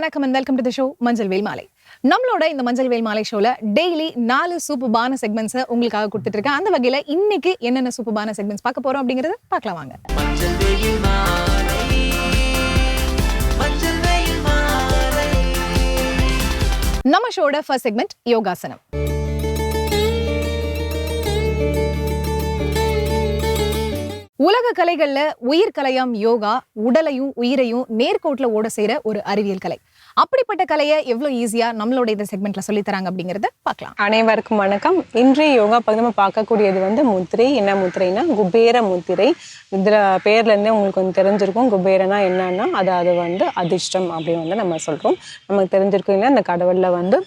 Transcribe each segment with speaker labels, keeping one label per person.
Speaker 1: வணக்கம் and welcome to the show மஞ்சள் வேல் மாலை. நம்மளோட இந்த மஞ்சள் வேல் மாலை ஷோல டெய்லி நாலு சூப்பர்பான செக்மெண்ட்ஸை உங்களுக்காக கொடுத்துட்டு இருக்கேன் அந்த வகையில இன்னைக்கு என்னென்ன சூப்பர்பான செக்மெண்ட்ஸ் பார்க்க போறோம் அப்படிங்கறத பார்க்கலாம் வாங்க. நம்ம ஷோட ஃபர்ஸ்ட் செக்மெண்ட் யோகாசனம். உலக கலைகள்ல உயிர் கலையாம் யோகா உடலையும் உயிரையும் நேர்கோட்ல ஓட செய்யற ஒரு அறிவியல் கலை. அப்படிப்பட்ட கலையை எவ்வளோ ஈஸியாக நம்மளோட இந்த செக்மெண்ட்ல சொல்லித்தராங்க அப்படிங்கிறத அப்படிங்கறத பார்க்கலாம்.
Speaker 2: அனைவருக்கும் வணக்கம். இன்றைய யோகா பகுதி நம்ம பார்க்கக்கூடியது வந்து முத்திரை. என்ன முத்திரைனா குபேர முத்திரை. இதில் பேர்லேருந்தே உங்களுக்கு வந்து தெரிஞ்சிருக்கும். குபேரனா என்னன்னா அது அது வந்து அதிர்ஷ்டம் அப்படின்னு வந்து நம்ம சொல்கிறோம் நமக்கு தெரிஞ்சிருக்கும் இந்த அந்த கடவுளில் வந்து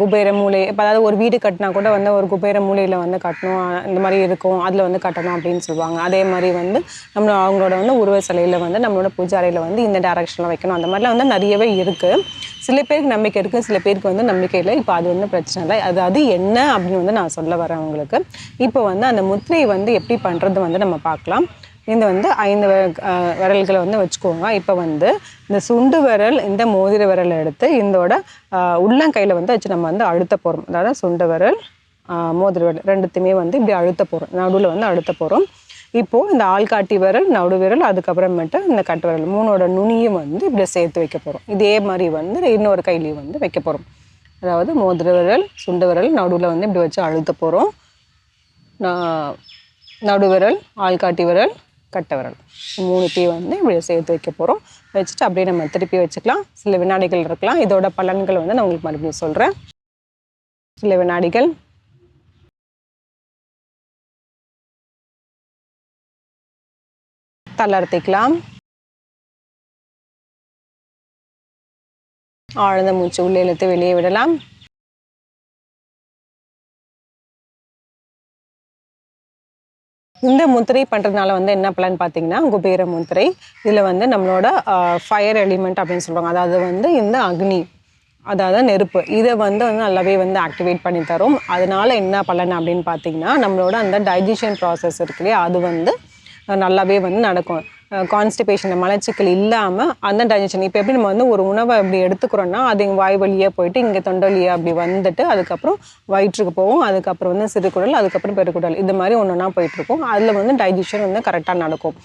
Speaker 2: குபேர மூலை இப்போ அதாவது ஒரு வீடு கட்டினா கூட வந்து ஒரு குபேர மூலையில் வந்து கட்டணும் இந்த மாதிரி இருக்கும் அதில் வந்து கட்டணும் அப்படின்னு சொல்லுவாங்க. அதே மாதிரி வந்து நம்ம அவங்களோட வந்து உருவ சிலையில் வந்து நம்மளோட பூஜை அறையில் வந்து இந்த டேரக்ஷனில் வைக்கணும். அந்த மாதிரிலாம் வந்து நிறையவே இருக்குது சில பேருக்கு நம்பிக்கை இருக்குது சில பேருக்கு வந்து நம்பிக்கை இல்லை. இப்போ அது ஒன்றும் பிரச்சனை இல்லை. அது அது என்ன அப்படின்னு வந்து நான் சொல்ல வரேன் அவங்களுக்கு இப்போ வந்து அந்த முத்திரை வந்து எப்படி பண்ணுறது வந்து நம்ம பார்க்கலாம். இந்த வந்து ஐந்து விரல்களை வந்து வச்சுக்கோங்க. இப்போ வந்து இந்த சுண்டு விரல் இந்த மோதிர விரலை எடுத்து இதோட உள்ளங்கையில் வந்து வச்சு நம்ம வந்து அழுத்த போகிறோம் அதாவது சுண்டு விரல் மோதிர விரல் ரெண்டுத்தையுமே வந்து இப்படி அழுத்த போகிறோம் நடுவில் வந்து அழுத்த போகிறோம் இப்போது இந்த ஆள்காட்டி விரல் நடு விரல் அதுக்கப்புறமேட்டு இந்த கட்டு விரல் மூணோட நுனியும் வந்து இப்படி சேர்த்து வைக்க போகிறோம் இதே மாதிரி வந்து இன்னொரு கையிலையும் வந்து வைக்க போகிறோம் அதாவது மோதிர விரல் சுண்டு விரல் நடுவில் வந்து இப்படி வச்சு அழுத்த போகிறோம் நடுவிரல் ஆள்காட்டி விரல் கட்டை மூணு மூணுத்தையும் வந்து இப்படி சேர்த்து வைக்க போகிறோம் வச்சுட்டு அப்படியே நம்ம திருப்பி வச்சுக்கலாம். சில வினாடிகள் இருக்கலாம். இதோட பலன்கள் வந்து நான் உங்களுக்கு மறுபடியும் சொல்கிறேன் சில வினாடிகள். தளர்த்திக்கலாம் ஆழ்ந்த மூச்சு உள்ளே இழுத்து வெளியே விடலாம். இந்த முத்திரை பண்ணுறதுனால வந்து என்ன பலன் பார்த்தீங்கன்னா குபேர முத்திரை. இதில் வந்து நம்மளோட ஃபயர் எலிமெண்ட் அப்படின்னு சொல்லுவாங்க. அதாவது வந்து இந்த அக்னி அதாவது நெருப்பு. இதை வந்து வந்து நல்லாவே வந்து ஆக்டிவேட் பண்ணி தரும். அதனால என்ன பலன் அப்படின்னு பார்த்தீங்கன்னா நம்மளோட அந்த டைஜஷன் ப்ராசஸ் இருக்கு இல்லையா அது வந்து நல்லாவே வந்து நடக்கும். கான்ஸ்டிபேஷன் மலச்சிக்கல் இல்லாமல் அந்த டைஜஷன் இப்போ எப்படி நம்ம வந்து ஒரு உணவை அப்படி எடுத்துக்கிறோன்னா அது இங்க வாய் வழியாக போயிட்டு இங்கே தொண்டை வழியாக அப்படி வந்துட்டு அதுக்கப்புறம் வயிற்றுக்கு போவோம் அதுக்கப்புறம் வந்து சிறுகுடல் அதுக்கப்புறம் பெருக்குடல் இந்த மாதிரி ஒன்று ஒன்றா போயிட்டுருக்கும். அதில் வந்து டைஜஷன் வந்து கரெக்டாக நடக்கும்.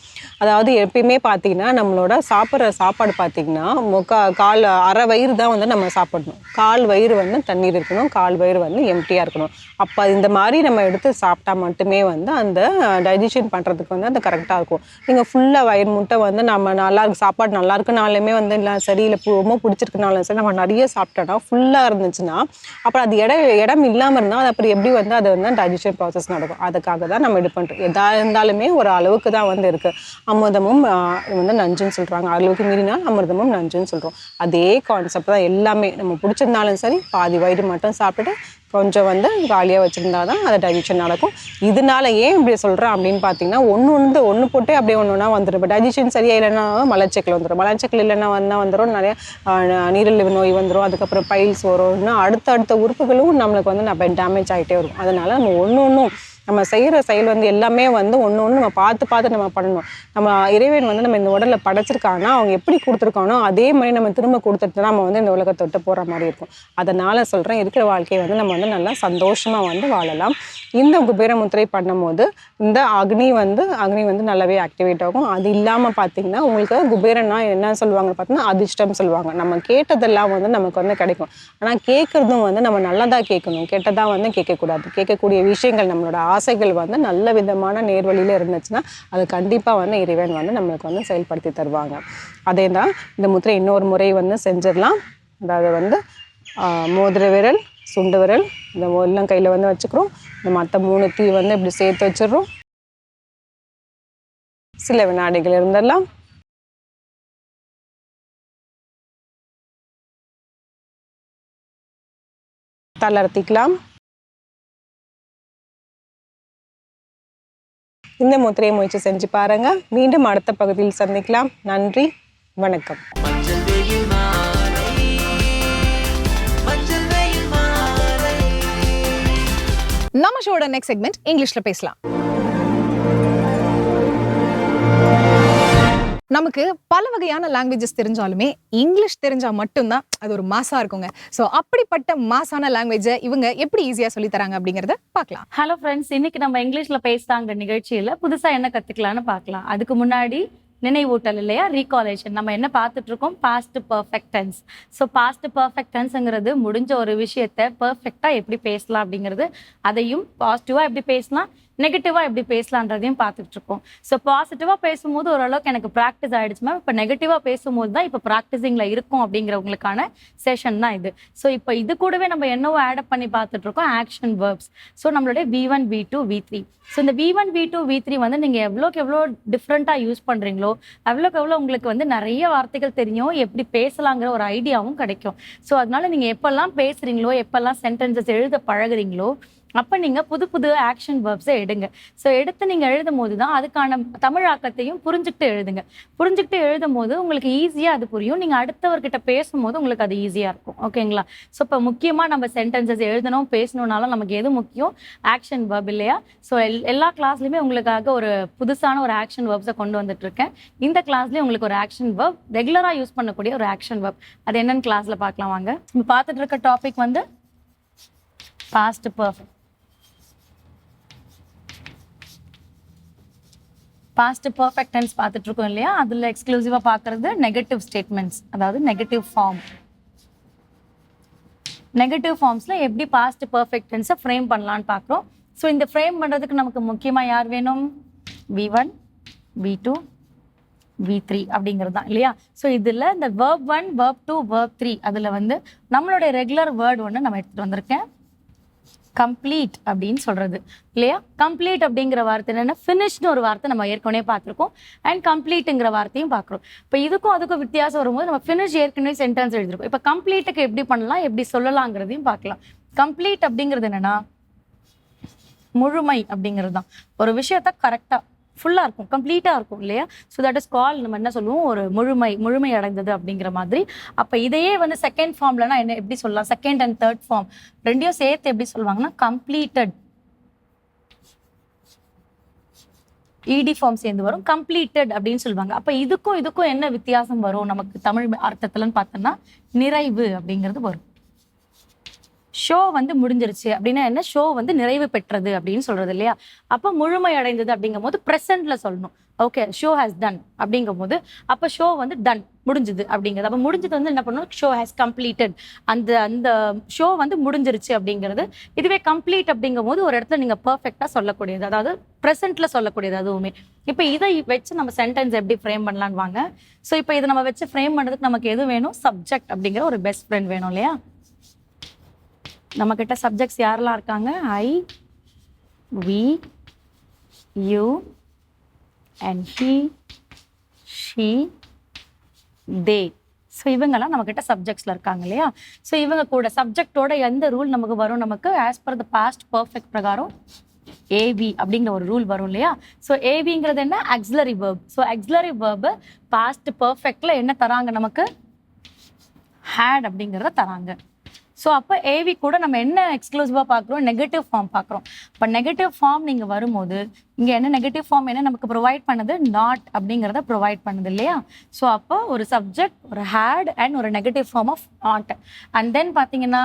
Speaker 2: அதாவது எப்பயுமே பார்த்தீங்கன்னா நம்மளோட சாப்பிட்ற சாப்பாடு பார்த்தீங்கன்னா முக்கா கால் அரை வயிறு தான் வந்து நம்ம சாப்பிடணும். கால் வயிறு வந்து தண்ணீர் இருக்கணும். கால் வயிறு வந்து எம்டியாக இருக்கணும். அப்போ இந்த மாதிரி நம்ம எடுத்து சாப்பிட்டா மட்டுமே வந்து அந்த டைஜஷன் பண்ணுறதுக்கு வந்து அது கரெக்டாக இருக்கும். நீங்கள் ஃபுல்லாக பயிர் முட்டை வந்து நம்ம நல்லா இருக்கு சாப்பாடு நல்லா இருக்குனாலுமே வந்து இல்லை சரி இல்லை ரொம்ப பிடிச்சிருக்குனாலும் சரி நம்ம நிறைய சாப்பிட்டோம்னா ஃபுல்லாக இருந்துச்சுன்னா அப்புறம் அது இடம் இடம் இல்லாமல் இருந்தால் அது அப்புறம் எப்படி வந்து அது வந்து டைஜஷன் ப்ராசஸ் நடக்கும்? அதுக்காக தான் நம்ம இது பண்ணுறோம் எதா இருந்தாலுமே ஒரு அளவுக்கு தான் வந்து இருக்குது அமிர்தமும் வந்து நஞ்சுன்னு சொல்கிறாங்க அளவுக்கு மீறினால் அமிர்தமும் நஞ்சுன்னு சொல்கிறோம் அதே கான்செப்ட் தான் எல்லாமே. நம்ம பிடிச்சிருந்தாலும் சரி பாதி வயிறு மட்டும் சாப்பிட்டுட்டு கொஞ்சம் வந்து காலியாக வச்சுருந்தா தான் அது டைஜஷன் நடக்கும். இதனால ஏன் இப்படி சொல்கிறேன் அப்படின்னு பார்த்தீங்கன்னா ஒன்று ஒன்று ஒன்று போட்டு அப்படியே ஒன்று ஒன்றா வந்துடும் இப்போ டைஜஷன் சரியாக இல்லைன்னா மலச்சிக்கல் வந்துடும் மலச்சிக்கல் இல்லைன்னா வந்தால் வந்துடும் நிறைய நீரிழிவு நோய் வந்துடும் அதுக்கப்புறம் பைல்ஸ் வரும். இன்னும் அடுத்த அடுத்த உறுப்புகளும் நம்மளுக்கு வந்து நம்ம டேமேஜ் ஆகிட்டே வரும் அதனால் நம்ம ஒன்று ஒன்றும் நம்ம செய்கிற செயல் வந்து எல்லாமே வந்து ஒன்று ஒன்று நம்ம பார்த்து பார்த்து நம்ம பண்ணணும். நம்ம இறைவன் வந்து நம்ம இந்த உடலில் படைச்சிருக்காங்கன்னா அவங்க எப்படி கொடுத்துருக்கானோ அதே மாதிரி நம்ம திரும்ப கொடுத்துட்டு தான் நம்ம வந்து இந்த உலகத்தை விட்டு போகிற மாதிரி இருக்கும். அதனால் சொல்கிறேன் இருக்கிற வாழ்க்கையை வந்து நம்ம வந்து நல்லா சந்தோஷமாக வந்து வாழலாம். இந்த குபேர முத்திரை பண்ணும்போது இந்த அக்னி வந்து அக்னி வந்து நல்லாவே ஆக்டிவேட் ஆகும். அது இல்லாமல் பார்த்தீங்கன்னா உங்களுக்கு குபேரன்னா என்ன சொல்லுவாங்க பார்த்தீங்கன்னா அதிர்ஷ்டம் சொல்லுவாங்க. நம்ம கேட்டதெல்லாம் வந்து நமக்கு வந்து கிடைக்கும். ஆனால் கேட்குறதும் வந்து நம்ம நல்லதாக கேட்கணும். கெட்டதாக வந்து கேட்கக்கூடாது. கேட்கக்கூடிய விஷயங்கள் நம்மளோட ஆசைகள் வந்து நல்ல விதமான நேர்வழியில் இருந்துச்சுன்னா அது கண்டிப்பாக வந்து இறைவன் வந்து நம்மளுக்கு வந்து செயல்படுத்தி தருவாங்க. அதே தான் இந்த முத்திரை இன்னொரு முறை வந்து செஞ்சிடலாம். அதாவது வந்து மோதிர விரல் சுண்டு விரல் இந்த எல்லாம் கையில் வந்து வச்சுக்கிறோம். இந்த மற்ற மூணு தீ வந்து இப்படி சேர்த்து வச்சிடுறோம். சில வினாடிகள் இருந்தெல்லாம். தளர்த்திக்கலாம். இந்த முத்திரையை முயற்சி செஞ்சு பாருங்க. மீண்டும் அடுத்த பகுதியில் சந்திக்கலாம். நன்றி. வணக்கம்.
Speaker 1: நம்ம ஷோட நெக்ஸ்ட் செக்மெண்ட் இங்கிலீஷ்ல பேசலாம். நமக்கு பல வகையான லாங்குவேஜஸ் தெரிஞ்சாலுமே இங்கிலீஷ் தெரிஞ்சா மட்டும்தான் அது ஒரு மாசா இருக்குங்க. ஸோ அப்படிப்பட்ட மாசான லாங்குவேஜை இவங்க எப்படி ஈஸியா சொல்லி தராங்க அப்படிங்கறத பார்க்கலாம்.
Speaker 3: ஹலோ ஃப்ரெண்ட்ஸ் இன்னைக்கு நம்ம இங்கிலீஷ்ல பேசுறாங்க நிகழ்ச்சியில புதுசா என்ன கத்துக்கலாம்னு பார்க்கலாம். அதுக்கு முன்னாடி நினைவூட்டல் இல்லையா? ரீகாலேஷன் நம்ம என்ன பார்த்துட்டு இருக்கோம் past perfect tense so past பர்ஃபெக்டன்ஸுங்கிறது முடிஞ்ச ஒரு விஷயத்த பர்ஃபெக்டாக எப்படி பேசலாம் அப்படிங்கிறது அதையும் பாசிட்டிவாக எப்படி பேசலாம்? நெகட்டிவாக எப்படி பேசலான்றதையும் பார்த்துட்டு இருக்கோம் ஸோ பாசிட்டிவாக பேசும்போது ஓரளவுக்கு எனக்கு ப்ராக்டிஸ் ஆகிடுச்சு மேம் இப்போ நெகட்டிவாக பேசும்போது தான் இப்போ ப்ராக்டிஸிங்கில் இருக்கும் அப்படிங்கிறவங்களுக்கான செஷன் தான் இது. ஸோ இப்போ இது கூடவே நம்ம என்னவோ ஆட் பண்ணி பார்த்துட்டு இருக்கோம் ஆக்ஷன் வேர்ப்ஸ் ஸோ நம்மளுடைய V one V two V three so இந்த V one V two V three வந்து நீங்கள் எவ்வளோக்கு எவ்வளோ டிஃப்ரெண்ட்டாக யூஸ் பண்ணுறீங்களோ அவ்வளோக்கு அவ்வளோ உங்களுக்கு வந்து நிறைய வார்த்தைகள் தெரியும் எப்படி பேசலாங்கிற ஒரு ஐடியாவும் கிடைக்கும். ஸோ அதனால நீங்கள் எப்பெல்லாம் பேசுகிறீங்களோ எப்பெல்லாம் சென்டென்சஸ் எழுத பழகுறீங்களோ அப்போ நீங்கள் புது புது ஆக்ஷன் வேர்ப்ஸை எடுங்க. ஸோ எடுத்து நீங்கள் எழுதும் போது தான் அதுக்கான தமிழாக்கத்தையும் புரிஞ்சுக்கிட்டு எழுதுங்க. புரிஞ்சுக்கிட்டு எழுதும் போது உங்களுக்கு ஈஸியாக அது புரியும். நீங்கள் அடுத்தவர்கிட்ட பேசும்போது உங்களுக்கு அது ஈஸியாக இருக்கும். ஓகேங்களா ஸோ இப்போ முக்கியமாக நம்ம சென்டென்சஸ் எழுதணும் பேசணுன்னாலும் நமக்கு எது முக்கியம்? ஆக்ஷன் வேர்ப் இல்லையா? ஸோ எல் எல்லா கிளாஸ்லையுமே உங்களுக்காக ஒரு புதுசான ஒரு ஆக்ஷன் வேர்ப்ஸை கொண்டு வந்துட்டு இருக்கேன் இந்த கிளாஸ்லேயும் உங்களுக்கு ஒரு ஆக்ஷன் வேர்ப் ரெகுலராக யூஸ் பண்ணக்கூடிய ஒரு ஆக்ஷன் வேர்ப் அது என்னென்னு கிளாஸில் பார்க்கலாம் வாங்க. இப்போ பார்த்துட்டு இருக்க டாபிக் வந்து past perfect past perfect tense பார்த்துட்டு இருக்கோம் இல்லையா? அதில் எக்ஸ்க்ளூசிவாக பார்க்குறது நெகட்டிவ் ஸ்டேட்மெண்ட்ஸ் அதாவது நெகட்டிவ் ஃபார்ம் நெகட்டிவ் ஃபார்ம்ஸில் எப்படி பாஸ்ட் பர்ஃபெக்ட் டென்ஸை ஃப்ரேம் பண்ணலான்னு பார்க்குறோம். ஸோ இந்த ஃப்ரேம் பண்ணுறதுக்கு நமக்கு முக்கியமாக யார் வேணும்? V one V two V three அப்படிங்கிறது தான் இல்லையா? ஸோ இதில் இந்த verb one verb two verb three அதில் வந்து நம்மளுடைய ரெகுலர் வேர்டு ஒன்று நம்ம எடுத்துகிட்டு வந்திருக்கேன். கம்ப்ளீட் அப்படின்னு சொல்றது. இல்லையா? கம்ப்ளீட் அப்படிங்கிற வார்த்தை என்னன்னா ஃபினிஷ்னு ஒரு வார்த்தை நம்ம ஏற்கனவே பார்த்துருக்கோம். அண்ட் கம்ப்ளீட்டுங்கிற வார்த்தையும் பார்க்குறோம். இப்போ இதுக்கும் அதுக்கும் வித்தியாசம் வரும்போது நம்ம ஃபினிஷ் ஏற்கனவே சென்டென்ஸ் எழுதிருக்கோம் இப்போ கம்ப்ளீட்டுக்கு எப்படி பண்ணலாம் எப்படி சொல்லலாங்கிறதையும் பார்க்கலாம். கம்ப்ளீட் அப்படிங்கிறது என்னன்னா முழுமை அப்படிங்கிறது தான். ஒரு விஷயத்த கரெக்டாக ஃபுல்லாக இருக்கும் கம்ப்ளீட்டாக இருக்கும் இல்லையா? ஸோ தட் இஸ் கால் நம்ம என்ன சொல்லுவோம்? ஒரு முழுமை முழுமை அடைந்தது அப்படிங்கிற மாதிரி. அப்போ இதையே வந்து செகண்ட் ஃபார்ம்லனா என்ன எப்படி சொல்லலாம்? செகண்ட் அண்ட் தேர்ட் ஃபார்ம் ரெண்டையும் சேர்த்து எப்படி சொல்லுவாங்கன்னா கம்ப்ளீட்டட் இடி ஃபார்ம் சேர்ந்து வரும் கம்ப்ளீட்டட் அப்படின்னு சொல்லுவாங்க. அப்போ இதுக்கும் இதுக்கும் என்ன வித்தியாசம் வரும்? நமக்கு தமிழ் அர்த்தத்துலன்னு பார்த்தோம்னா நிறைவு அப்படிங்கிறது வரும். ஷோ வந்து முடிஞ்சிருச்சு அப்படின்னா என்ன? ஷோ வந்து நிறைவு பெற்றது அப்படின்னு சொல்றது இல்லையா? அப்போ முழுமை அடைந்தது அப்படிங்கும் போது ப்ரெசென்ட்ல சொல்லணும். ஓகே ஷோ ஹேஸ் டன் அப்படிங்கும் போது அப்போ ஷோ வந்து டன் முடிஞ்சுது அப்படிங்கிறது. அப்போ முடிஞ்சது வந்து என்ன பண்ணணும்? ஷோ ஹேஸ் கம்ப்ளீட்டட் அந்த அந்த ஷோ வந்து முடிஞ்சிருச்சு அப்படிங்கிறது இதுவே கம்ப்ளீட் அப்படிங்கும் போது ஒரு இடத்துல நீங்கள் பர்ஃபெக்டாக சொல்லக்கூடியது. அதாவது ப்ரெசென்ட்ல சொல்லக்கூடியது அதுவுமே. இப்போ இதை வச்சு நம்ம சென்டென்ஸ் எப்படி ஃப்ரேம் பண்ணலான்னு வாங்க. ஸோ இப்போ இதை நம்ம வச்சு ஃப்ரேம் பண்ணுறதுக்கு நமக்கு எது வேணும்? சப்ஜெக்ட் அப்படிங்கிற ஒரு பெஸ்ட் ஃப்ரெண்ட் வேணும் இல்லையா? நம்ம கிட்ட சப்ஜெக்ட்ஸ் யாரெல்லாம் இருக்காங்க? I we you and he she they so இவங்கெல்லாம் நம்மக்கிட்ட சப்ஜெக்ட்ஸில் இருக்காங்க இல்லையா? ஸோ இவங்க கூட சப்ஜெக்டோட எந்த ரூல் நமக்கு வரும் நமக்கு? As per the past perfect பிரகாரம் ஏவி அப்படிங்கிற ஒரு ரூல் வரும் இல்லையா? ஸோ ஏவிங்கிறது என்ன? Auxiliary verb so auxiliary verb past பர்ஃபெக்டில் என்ன தராங்க நமக்கு? ஹேட் அப்படிங்கிறத தராங்க. ஸோ அப்போ ஏவி கூட நம்ம என்ன எக்ஸ்க்ளூசிவாக பார்க்குறோம் நெகட்டிவ் ஃபார்ம் பார்க்குறோம் இப்போ நெகட்டிவ் ஃபார்ம் நீங்கள் வரும்போது இங்கே என்ன நெகட்டிவ் ஃபார்ம் என்ன நமக்கு ப்ரொவைட் பண்ணுது? நாட் அப்படிங்கிறத ப்ரொவைட் பண்ணுது இல்லையா? ஸோ அப்போ ஒரு சப்ஜெக்ட் ஒரு ஹேட் அண்ட் ஒரு negative form of not and then பார்த்தீங்கன்னா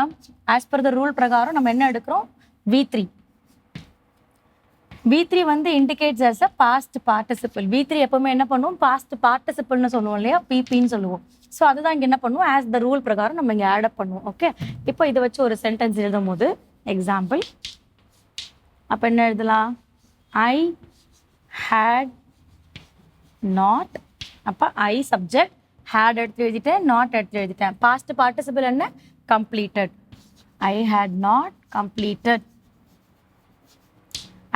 Speaker 3: ஆஸ் பர் த ரூல் பிரகாரம் நம்ம என்ன எடுக்கிறோம்? வி த்ரீ வி த்ரீ வந்து indicates as a past participle V three எப்பவுமே என்ன பண்ணுவோம் பாஸ்ட் பார்ட்டிசிபிள்னு சொல்லுவோம் இல்லையா? பிபின்னு சொல்லுவோம். ஸோ அதுதான் இங்கே என்ன பண்ணுவோம் ஆஸ் த ரூல் பிரகாரம் நம்ம இங்கே ஆட் பண்ணுவோம். ஓகே இப்போ இதை வச்சு ஒரு சென்டென்ஸ் எழுதும் போது எக்ஸாம்பிள் அப்போ என்ன எழுதலாம்? ஐ ஹேட் நாட் அப்போ ஐ சப்ஜெக்ட் ஹேட் எடுத்து எழுதிட்டேன் நாட் எடுத்து எழுதிட்டேன். பாஸ்ட் பார்ட்டிசிபிள் என்ன? Completed I had not completed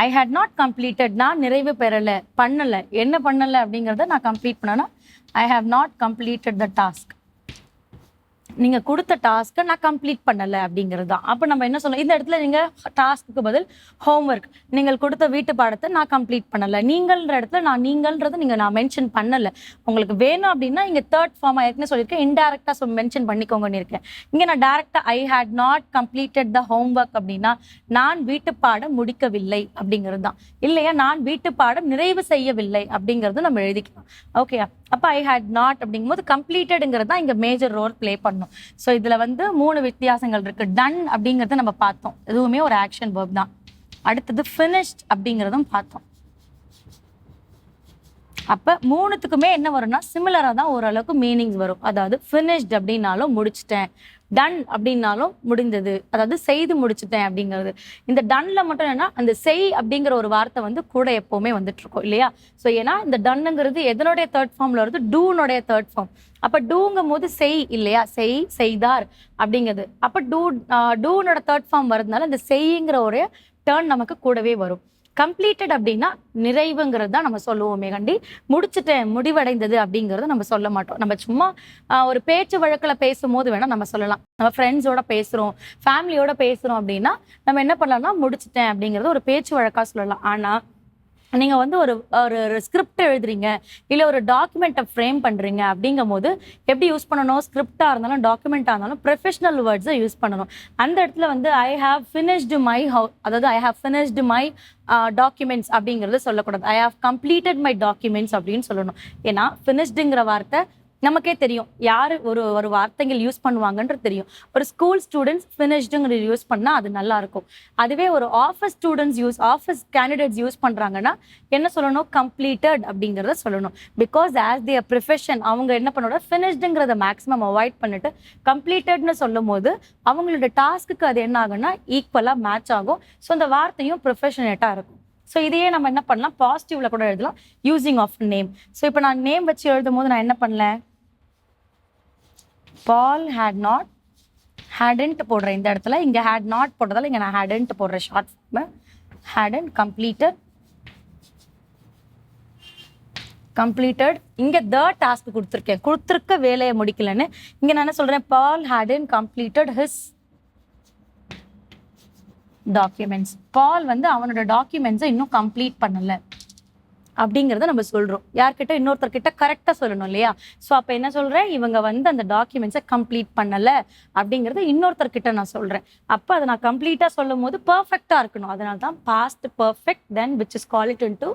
Speaker 3: I had not completed நான் நிறைவு பெறலை பண்ணலை. என்ன பண்ணலை அப்படிங்கிறத நான் கம்ப்ளீட் பண்ணனா I have not completed the task நீங்கள் கொடுத்த டாஸ்க்கை நான் கம்ப்ளீட் பண்ணலை அப்படிங்கிறது தான் அப்போ நம்ம என்ன சொல்லலாம் இந்த இடத்துல நீங்கள் டாஸ்க்கு பதில் ஹோம்ஒர்க் நீங்கள் கொடுத்த வீட்டு பாடத்தை நான் கம்ப்ளீட் பண்ணலை. நீங்கள்ன்ற இடத்துல நான் நீங்கள்ன்றதை நீங்கள் நான் மென்ஷன் பண்ணலை. உங்களுக்கு வேணும் அப்படின்னா இங்கே தேர்ட் ஃபார்ம் ஏற்கனவே சொல்லியிருக்கேன். இன்டெரக்டாக சொல் மென்ஷன் பண்ணிக்கோங்கன்னு இருக்கேன் இங்கே நான் டேரெக்டாக I had not completed the homework அப்படின்னா நான் வீட்டு பாடம் முடிக்கவில்லை அப்படிங்கிறது தான் இல்லையா? நான் வீட்டு பாடம் நிறைவு செய்யவில்லை அப்படிங்கிறது நம்ம எழுதிக்கலாம். ஓகேயா அப்போ ஐ ஹேட் நாட் அப்படிங்கும்போது கம்ப்ளீட்டடுங்கிறது தான் இங்கே மேஜர் ரோல் ப்ளே பண்ணும். ஸோ இதில் வந்து மூணு வித்தியாசங்கள் இருக்கு. டன் அப்படிங்கிறத நம்ம பார்த்தோம். எதுவுமே ஒரு ஆக்ஷன் வேர்ப் தான். அடுத்தது ஃபினிஷ்ட் அப்படிங்கிறதும் பார்த்தோம். அப்போ மூணுத்துக்குமே என்ன வரும்னா சிமிலராக தான் ஓரளவுக்கு மீனிங்ஸ் வரும். அதாவது ஃபினிஷ்ட் அப்படின்னாலும் முடிச்சிட்டேன். டன் அப்படின்னாலும் முடிந்தது. அதாவது செய்து முடிச்சுட்டேன் அப்படிங்கிறது. இந்த டன்ல மட்டும் என்னன்னா அந்த செய் அப்படிங்கிற ஒரு வார்த்தை வந்து கூட எப்பவுமே வந்துட்டு இருக்கும் இல்லையா? ஸோ ஏன்னா இந்த டன்னுங்கிறது எதனுடைய தேர்ட் ஃபார்ம்ல வருது? டூனுடைய தேர்ட் ஃபார்ம் அப்ப டூங்கும் போது செய் இல்லையா? செய் செய்தார் அப்படிங்கிறது. அப்ப டூ டூனோட தேர்ட் ஃபார்ம் வரதுனால இந்த செய்ங்கிற ஒரு டேர்ன் நமக்கு கூடவே வரும். கம்ப்ளீட்டட் அப்படின்னா நிறைவுங்கிறது தான் நம்ம சொல்லுவோமே கண்டி முடிச்சுட்டேன் முடிவடைந்தது அப்படிங்கறத நம்ம சொல்ல மாட்டோம். நம்ம சும்மா ஒரு பேச்சு வழக்கில் பேசும்போது வேணால் நம்ம சொல்லலாம். நம்ம ஃப்ரெண்ட்ஸோட பேசுகிறோம் ஃபேமிலியோட பேசுகிறோம் அப்படின்னா நம்ம என்ன பண்ணலாம்னா முடிச்சிட்டேன் அப்படிங்கிறது ஒரு பேச்சு வழக்காக சொல்லலாம். ஆனால் நீங்கள் வந்து ஒரு ஒரு ஸ்கிரிப்ட் எழுதுறீங்க இல்லை ஒரு டாக்குமெண்ட்டை ஃப்ரேம் பண்ணுறீங்க அப்படிங்கும் போது எப்படி யூஸ் பண்ணணும்? ஸ்கிரிப்டாக இருந்தாலும் டாக்குமெண்ட்டாக இருந்தாலும் ப்ரொஃபஷனல் வேர்ட்ஸை யூஸ் பண்ணணும். அந்த இடத்துல வந்து I have finished my how அதாவது I have finished my documents அப்படிங்கிறது சொல்லக்கூடாது. I have completed my documents அப்படின்னு சொல்லணும். ஏன்னா ஃபினிஷ்டுங்கிற வார்த்தை நமக்கே தெரியும். யார் ஒரு ஒரு வார்த்தைகள் யூஸ் பண்ணுவாங்கன்றது தெரியும். ஒரு ஸ்கூல் ஸ்டூடெண்ட்ஸ் ஃபினிஷ்டுங்கிற யூஸ் பண்ணால் அது நல்லா இருக்கும். அதுவே ஒரு office students use office candidates use பண்ணுறாங்கன்னா என்ன சொல்லணும்? கம்ப்ளீட்டட் அப்படிங்கிறத சொல்லணும். பிகாஸ் ஆஸ் தியர் ப்ரொஃபஷன் அவங்க என்ன பண்ணோட ஃபினிஷ்டுங்கிறத மேக்ஸிமம் அவாய்ட் பண்ணிட்டு கம்ப்ளீட்டட்னு சொல்லும் போது அவங்களோட டாஸ்க்குக்கு அது என்ன ஆகும்னா ஈக்குவலாக மேட்ச் ஆகும். ஸோ அந்த வார்த்தையும் ப்ரொஃபஷனேட்டாக இருக்கும். ஸோ இதையே நம்ம என்ன பண்ணலாம்? பாசிட்டிவ்ல கூட எழுதலாம். யூசிங் ஆஃப் நேம் ஸோ இப்போ நான் நேம் வச்சு எழுதும் போது நான் என்ன பண்ணல? பால் ஹேட் நாட் ஹேடன்ட் போடுறேன் இந்த இடத்துல இங்கே ஹேட் நாட் போடுறதால இங்கே நான் ஹேடன்ட் போடுறேன் short form hadn't completed completed இங்கே த டாஸ்க் கொடுத்துருக்கேன். கொடுத்துருக்க வேலையை முடிக்கலன்னு. இங்கே நான் என்ன சொல்கிறேன் Paul hadn't completed his documents Paul வந்து அவனோட டாக்குமெண்ட்ஸை இன்னும் கம்ப்ளீட் பண்ணலை. அப்படிங்கிறத நம்ம சொல்கிறோம் யார்கிட்ட? இன்னொருத்தர்கிட்ட கரெக்டாக சொல்லணும் இல்லையா? ஸோ அப்போ என்ன சொல்கிறேன் இவங்க வந்து அந்த டாக்குமெண்ட்ஸை கம்ப்ளீட் பண்ணலை அப்படிங்கிறத இன்னொருத்தர்கிட்ட நான் சொல்கிறேன் அப்போ அதை நான் கம்ப்ளீட்டாக சொல்லும் போது பர்ஃபெக்டாக இருக்கணும். அதனால தான் past perfect then which is quality in to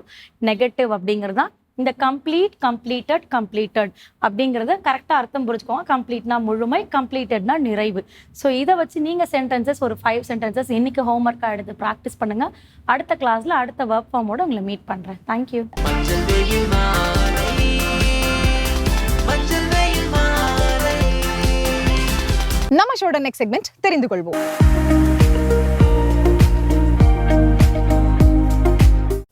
Speaker 3: negative அப்படிங்கிறது தான் இந்த கம்ப்ளீட் கம்ப்ளீட்டட் கம்ப்ளீட்டட் அப்படிங்கிறத கரெக்டாக அர்த்தம் புரிஞ்சுக்கோங்க. கம்ப்ளீட்னா முழுமை கம்ப்ளீட்டட்னா நிறைவு. ஸோ இதை வச்சு நீங்கள் சென்டென்சஸ் ஒரு ஃபைவ் சென்டென்சஸ் இன்னைக்கு ஹோம்ஒர்க்காக எடுத்து ப்ராக்டிஸ் பண்ணுங்க. அடுத்த கிளாஸில் அடுத்த ஒர்க் ஃபார்மோட உங்களை மீட் பண்ணுறேன் தேங்க்யூ
Speaker 1: நம்ம ஷோட நெக்ஸ்ட் செக்மெண்ட் தெரிந்து கொள்வோம்.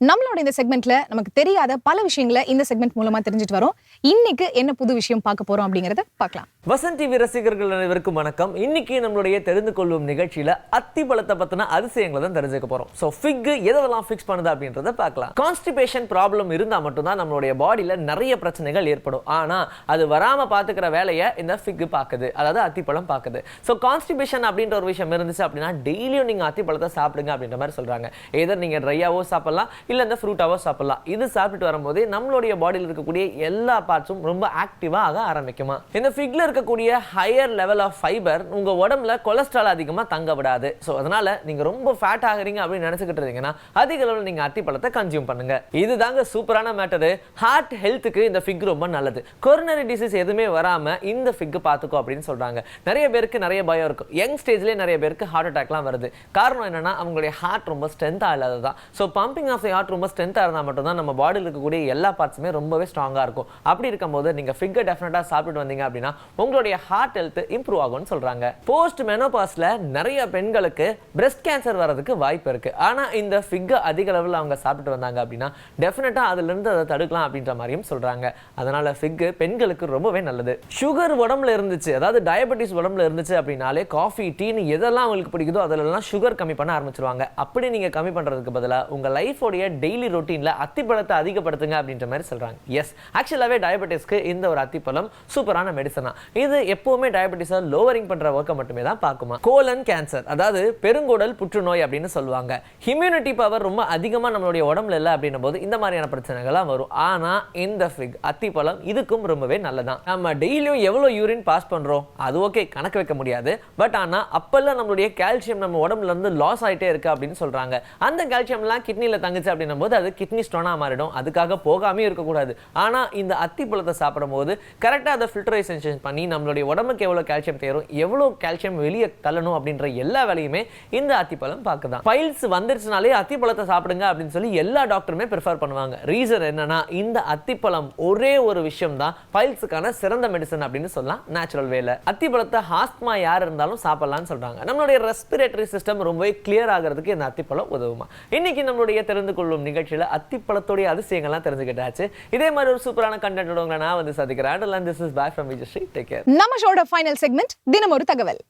Speaker 1: நம்மளோட இந்த செக்மெண்ட்ல நமக்கு தெரியாத பல விஷயங்களை இந்த செக்மெண்ட் மூலமா தெரிஞ்சுட்டு வரோம். இன்னைக்கு என்ன புது விஷயம் பார்க்க போறோம் அப்படிங்கறத பார்க்கலாம்.
Speaker 4: வசந்த் டிவி ரசிகர்கள் அனைவருக்கும் வணக்கம். இன்னைக்கு நம்மளுடைய தெரிந்து கொள்ளும் நிகழ்ச்சியில அத்தி பழத்தை பத்தின அதிசயங்களை தான் தெரிஞ்சுக்க போறோம். ஸோ ஃபிக் எதெல்லாம் ஃபிக்ஸ் பண்ணுது அப்படின்றத பார்க்கலாம். கான்ஸ்டிபேஷன் ப்ராப்ளம் இருந்தால் மட்டும்தான் நம்மளுடைய பாடியில் நிறைய பிரச்சனைகள் ஏற்படும். ஆனால் அது வராமல் பார்த்துக்கிற வேலையை இந்த ஃபிக் பார்க்குது அதாவது அத்திப்பழம் பாக்குது. ஸோ கான்ஸ்டிபேஷன் அப்படின்ற ஒரு விஷயம் இருந்துச்சு அப்படின்னா டெய்லியும் நீங்க அத்திப்பழத்தை சாப்பிடுங்க அப்படின்ற மாதிரி சொல்கிறாங்க எதர் நீங்க ட்ரையாவோ சாப்பிடலாம் இல்லை இந்த ஃப்ரூட்டாவோ சாப்பிடலாம். இது சாப்பிட்டு வரும்போது நம்மளுடைய பாடியில் இருக்கக்கூடிய எல்லா பார்ட்ஸும் ரொம்ப ஆக்டிவாக ஆக ஆரம்பிக்குமா? இந்த ஃபிக்ல இருக்கக்கூடிய ஹையர் லெவல் ஆஃப் ஃபைபர் உங்க உடம்புல கொலஸ்ட்ரால் அதிகமா தங்க விடாது. ஸோ அதனால நீங்க ரொம்ப ஃபேட் ஆகுறீங்க அப்படின்னு நினச்சிக்கிட்டு இருந்தீங்கன்னா அதிக அளவில் நீங்க அத்திப்பழத்தை கன்சியூம் பண்ணுங்க. இதுதாங்க சூப்பரான மேட்டரு ஹார்ட் ஹெல்த்துக்கு இந்த ஃபிக் ரொம்ப நல்லது. கொரோனரி டிசீஸ் எதுவுமே வராமல் இந்த ஃபிக் பார்த்துக்கோ அப்படின்னு சொல்றாங்க. நிறைய பேருக்கு நிறைய பயம் இருக்கும். யங் ஸ்டேஜ்லேயே நிறைய பேருக்கு ஹார்ட் அட்டாக்லாம் வருது. காரணம் என்னன்னா அவங்களுடைய ஹார்ட் ரொம்ப ஸ்ட்ரென்த்தாக இல்லாதது தான். So pumping of the heart ரொம்ப ஸ்ட்ரென்த்தாக இருந்தால் மட்டும்தான் நம்ம பாடியில் இருக்கக்கூடிய எல்லா பார்ட்ஸுமே ரொம்பவே ஸ்ட்ராங்காக இருக்கும். அப்படி இருக்கும்போது நீங்கள் ஃபிக்கை டெஃபினட்டாக சாப்பிட்டு வந்தீங்க அப்படின்னா உங்களுடைய ஹார்ட் ஹெல்த் இம்ப்ரூவ் ஆகும்னு சொல்கிறாங்க போஸ்ட் மெனோபாஸில் நிறைய பெண்களுக்கு பிரஸ்ட் கேன்சர் வர்றதுக்கு வாய்ப்பு இருக்குது ஆனால் இந்த ஃபிக்கை அதிக அளவில் அவங்க சாப்பிட்டு வந்தாங்க அப்படின்னா டெஃபினட்டாக அதுலேருந்து அதை தடுக்கலாம் அப்படின்ற மாதிரியும் சொல்கிறாங்க அதனால் ஃபிக்கு பெண்களுக்கு ரொம்பவே நல்லது. சுகர் உடம்புல இருந்துச்சு அதாவது டயபெட்டிஸ் உடம்புல இருந்துச்சு அப்படின்னாலே காஃபி டீன்னு எதெல்லாம் உங்களுக்கு பிடிக்குதோ அதிலெல்லாம் சுகர் கம்மி பண்ண ஆரம்பிச்சிருவாங்க. அப்படி நீங்கள் கம்மி பண்ணுறதுக்கு பதிலாக உங்கள் லைஃபோடைய டெய்லி ரொட்டீனில் அத்திப்பழத்தை அதிகப்படுத்துங்க அப்படின்ற மாதிரி சொல்கிறாங்க எஸ் ஆக்சுவலாகவே டயபெட்டிஸ்க்கு இந்த ஒரு அத்திப்பழம் சூப்பரான மெடிசனா இது எப்பவுமே டயபெட்டிஸை லோவரிங் பண்ணுற ஒர்க்கை மட்டுமே தான் பார்க்குமா? கோலன் கேன்சர் அதாவது பெருங்குடல் புற்றுநோய் அப்படின்னு சொல்லுவாங்க. இம்யூனிட்டி பவர் ரொம்ப அதிகமாக நம்மளுடைய உடம்புல இல்லை அப்படின்னும் போது இந்த மாதிரியான பிரச்சனைகள்லாம் வரும். ஆனால் இந்த ஃபிக் அத்திப்பழம் இதுக்கும் ரொம்பவே நல்லதான் நம்ம டெய்லியும் எவ்வளோ யூரின் பாஸ் பண்ணுறோம் அது ஓகே கணக்கு வைக்க முடியாது. பட் ஆனால் அப்போல்லாம் நம்மளுடைய கால்சியம் நம்ம உடம்புல இருந்து லாஸ் ஆயிட்டே இருக்கு அப்படின்னு சொல்கிறாங்க அந்த கால்சியம்லாம் கிட்னியில் தங்குச்சு அப்படின்னும் போது அது கிட்னி ஸ்டோனா மாறிடும். அதுக்காக போகாமே இருக்கக்கூடாது. ஆனால் இந்த அத்திப்பழத்தை பழத்தை சாப்பிடும்போது கரெக்டாக அதை ஃபில்டரைசேஷன் பண்ணி நம்மளுடைய உடம்புக்கு எவ்வளோ கால்சியம் தேரும் எவ்வளோ கால்சியம் வெளியே தள்ளணும் அப்படின்ற எல்லா வேலையுமே இந்த அத்திப்பழம் பார்க்குதான். ஃபைல்ஸ் வந்துருச்சுனாலே அத்திப்பழத்தை சாப்பிடுங்க அப்படின்னு சொல்லி எல்லா டாக்டருமே ப்ரிஃபர் பண்ணுவாங்க. ரீசன் என்னன்னா இந்த அத்திப்பழம் ஒரே ஒரு விஷயம் தான் ஃபைல்ஸுக்கான சிறந்த மெடிசன் அப்படின்னு சொல்லலாம். நேச்சுரல் வேலை அத்திப்பழத்தை ஹாஸ்மா யார் இருந்தாலும் சாப்பிடலாம்னு சொல்றாங்க. நம்மளுடைய ரெஸ்பிரேட்டரி சிஸ்டம் ரொம்பவே கிளியர் ஆகிறதுக்கு இந்த அத்திப்பழம் உதவுமா? இன்னைக்கு நம்மளுடைய தெரிந்து கொள்ளும் நிகழ்ச்சியில அத்திப்பழத்துடைய அதிசயங்கள்லாம் தெரிஞ்சுக்கிட்டாச்சு. இதே மாதிரி ஒரு சூப்பரான கண்டென்ட் உங்களை நான் வந்து சந்திக்கிறேன். This is back from Vijay take care
Speaker 1: நம்ம ஷோட ஃபைனல் செக்மெண்ட் தினம் ஒரு தகவல்.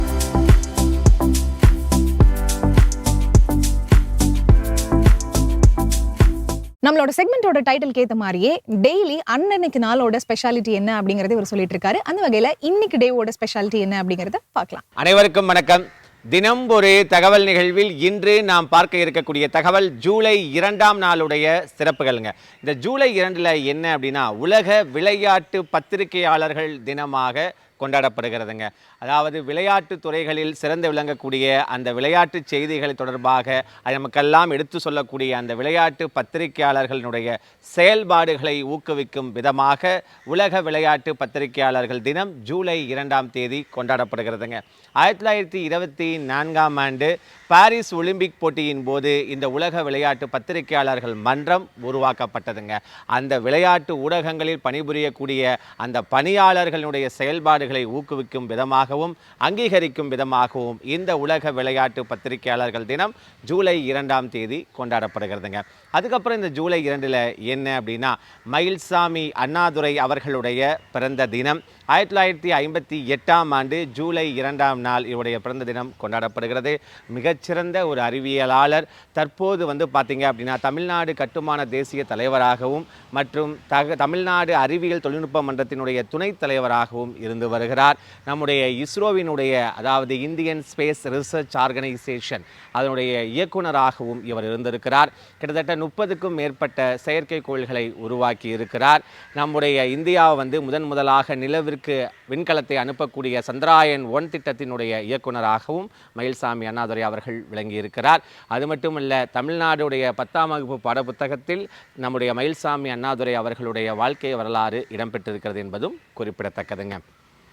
Speaker 1: நம்மளோட செக்மெண்டோட டைட்டில் ஏத்த மாதிரியே டெய்லி அன்னன்னைக்கு நாளோட ஸ்பெஷாலிட்டி என்ன அப்படிங்கறத இவர் சொல்லிட்டு இருக்காரு. அந்த வகையில இன்னைக்கு டேவோட ஸ்பெஷாலிட்டி என்ன அப்படிங்கறத பார்க்கலாம்.
Speaker 5: அனைவருக்கும் வணக்கம். தினம் ஒரு தகவல் நிகழ்வில் இன்று நாம் பார்க்க இருக்கக்கூடிய தகவல் ஜூலை இரண்டாம் நாளுடைய சிறப்புகள்ங்க. இந்த ஜூலை இரண்டில் என்ன அப்படின்னா உலக விளையாட்டு பத்திரிகையாளர்கள் தினமாக கொண்டாடப்படுகிறதுங்க. அதாவது விளையாட்டு துறைகளில் சிறந்து விளங்கக்கூடிய அந்த விளையாட்டு செய்திகள் தொடர்பாக நமக்கெல்லாம் எடுத்து சொல்லக்கூடிய அந்த விளையாட்டு பத்திரிகையாளர்களுடைய செயல்பாடுகளை ஊக்குவிக்கும் விதமாக உலக விளையாட்டு பத்திரிகையாளர்கள் தினம் ஜூலை இரண்டாம் தேதி கொண்டாடப்படுகிறதுங்க. ஆயிரத்தி தொள்ளாயிரத்தி இருபத்தி நான்காம் ஆண்டு பாரிஸ் ஒலிம்பிக் போட்டியின் போது இந்த உலக விளையாட்டு பத்திரிகையாளர்கள் மன்றம் உருவாக்கப்பட்டதுங்க. அந்த விளையாட்டு ஊடகங்களில் பணிபுரியக்கூடிய அந்த பணியாளர்களுடைய செயல்பாடுகளை ஊக்குவிக்கும் விதமாகவும் அங்கீகரிக்கும் விதமாகவும் இந்த உலக விளையாட்டு பத்திரிகையாளர்கள் தினம் ஜூலை இரண்டாம் தேதி கொண்டாடப்படுகிறதுங்க. அதுக்கப்புறம் இந்த ஜூலை இரண்டில் என்ன அப்படின்னா மயில்சாமி அண்ணாதுரை அவர்களுடைய பிறந்த தினம். ஆயிரத்தி தொள்ளாயிரத்தி ஐம்பத்தி எட்டாம் ஆண்டு ஜூலை இரண்டாம் நாள் இவருடைய பிறந்த தினம் கொண்டாடப்படுகிறது. மிகச்சிறந்த ஒரு அறிவியலாளர். தற்போது வந்து பார்த்தீங்க அப்படின்னா தமிழ்நாடு கட்டுமான தேசிய தலைவராகவும் மற்றும் தக தமிழ்நாடு அறிவியல் தொழில்நுட்ப மன்றத்தினுடைய துணைத் தலைவராகவும் இருந்து வருகிறார். நம்முடைய இஸ்ரோவினுடைய அதாவது இந்தியன் ஸ்பேஸ் ரிசர்ச் ஆர்கனைசேஷன் அதனுடைய இயக்குனராகவும் இவர் இருந்திருக்கிறார். கிட்டத்தட்ட முப்பதுக்கும் மேற்பட்ட செயற்கைக்கோள்களை உருவாக்கி இருக்கிறார். நம்முடைய இந்தியா வந்து முதன் முதலாக நிலவிற்கு விண்கலத்தை அனுப்பக்கூடிய சந்திராயன் ஒன் திட்டத்தின் திட்டத்தினுடைய இயக்குனராகவும் மயில்சாமி அண்ணாதுரை அவர்கள் விளங்கியிருக்கிறார். அது மட்டுமல்ல தமிழ்நாடுடைய பத்தாம் வகுப்பு பாடப்புத்தகத்தில் நம்முடைய மயில்சாமி அண்ணாதுரை அவர்களுடைய வாழ்க்கை வரலாறு இடம்பெற்றிருக்கிறது என்பதும் குறிப்பிடத்தக்கதுங்க.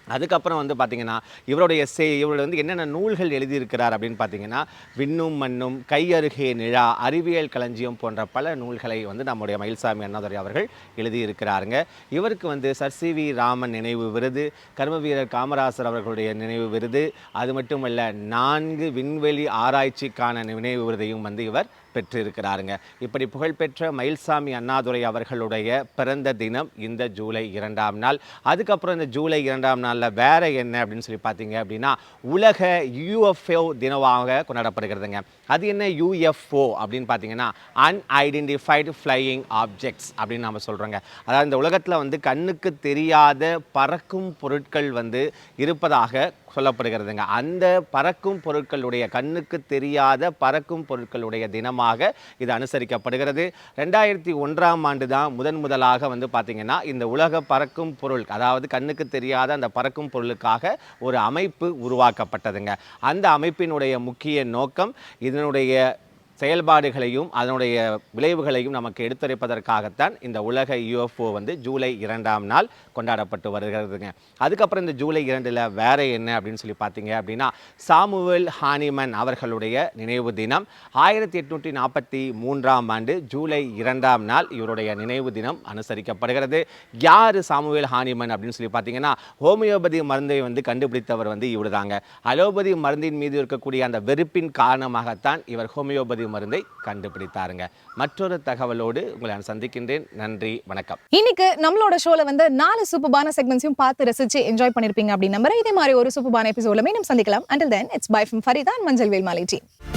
Speaker 5: அதுக்கப்புறம் வந்து பார்த்திங்கன்னா இவருடைய சே இவர் வந்து என்னென்ன நூல்கள் எழுதியிருக்கிறார் அப்படின்னு பார்த்தீங்கன்னா விண்ணும் மண்ணும் கையருகே நிழா அறிவியல் களஞ்சியம் போன்ற பல நூல்களை வந்து நம்முடைய மயில்சாமி அண்ணாதுரை அவர்கள் எழுதியிருக்கிறாருங்க. இவருக்கு வந்து சர் சி வி ராமன் நினைவு விருது கர்ம வீரர் காமராசர் அவர்களுடைய நினைவு விருது அது மட்டுமல்ல நான்கு விண்வெளி ஆராய்ச்சிக்கான நினைவு விருதையும் வந்து இவர் பெற்றிருக்கிறாருங்க. இப்படி புகழ்பெற்ற மயில்சாமி அண்ணாதுரை அவர்களுடைய பிறந்த தினம் இந்த ஜூலை இரண்டாம் நாள். அதுக்கப்புறம் இந்த ஜூலை இரண்டாம் நாளில் வேற என்ன அப்படின்னு சொல்லி பார்த்தீங்க அப்படின்னா உலக யூஎஃப்ஓ தினமாக கொண்டாடப்படுகிறதுங்க. அது என்ன? யூஎஃப்ஓ அப்படின்னு பார்த்தீங்கன்னா அன்ஐடென்டிஃபைடு ஃப்ளையிங் ஆப்ஜெக்ட்ஸ் அப்படின்னு நம்ம சொல்கிறோங்க அதாவது இந்த உலகத்தில் வந்து கண்ணுக்கு தெரியாத பறக்கும் பொருட்கள் வந்து இருப்பதாக சொல்லப்படுகிறதுங்க. அந்த பறக்கும் பொருட்களுடைய கண்ணுக்கு தெரியாத பறக்கும் பொருட்களுடைய தினமாக இது அனுசரிக்கப்படுகிறது. ரெண்டாயிரத்தி ஒன்றாம் ஆண்டு தான் முதன் முதலாக வந்து பார்த்திங்கன்னா இந்த உலக பறக்கும் பொருள் அதாவது கண்ணுக்கு தெரியாத அந்த பறக்கும் பொருளுக்காக ஒரு அமைப்பு உருவாக்கப்பட்டதுங்க. அந்த அமைப்பினுடைய முக்கிய நோக்கம் இதனுடைய செயல்பாடுகளையும் அதனுடைய விளைவுகளையும் நமக்கு எடுத்துரைப்பதற்காகத்தான் இந்த உலக யூஎஃப்ஓ வந்து ஜூலை இரண்டாம் நாள் கொண்டாடப்பட்டு வருகிறதுங்க. அதுக்கப்புறம் இந்த ஜூலை இரண்டில் வேற என்ன அப்படின்னு சொல்லி பார்த்தீங்க அப்படின்னா சாமுவேல் ஹானிமன் அவர்களுடைய நினைவு தினம். ஆயிரத்தி எட்நூற்றி நாற்பத்தி மூன்றாம் ஆண்டு ஜூலை இரண்டாம் நாள் இவருடைய நினைவு தினம் அனுசரிக்கப்படுகிறது. யார் சாமுவேல் ஹானிமன் அப்படின்னு சொல்லி பார்த்தீங்கன்னா ஹோமியோபதி மருந்தை வந்து கண்டுபிடித்தவர் வந்து இவர் தாங்க அலோபதி மருந்தின் மீது இருக்கக்கூடிய அந்த வெறுப்பின் காரணமாகத்தான் இவர் ஹோமியோபதி மருந்தை கண்டுபிடித்தாருங்க. மற்றொரு தகவலோடு உங்களை நான் சந்திக்கின்றேன். நன்றி வணக்கம்.
Speaker 1: இன்னைக்கு நம்மளோட ஷோல வந்து நாலு சூப்பர்பான செக்மெண்ட்ஸையும் பார்த்து ரசிச்சு என்ஜாய் பண்ணிருப்பீங்க அப்படின்னு நம்புறேன். இதே மாதிரி ஒரு சூப்பர்பான எபிசோட்ல மீண்டும் சந்திக்கலாம். Until then it's bye from மஞ்சள் வேல் மாலை டீம்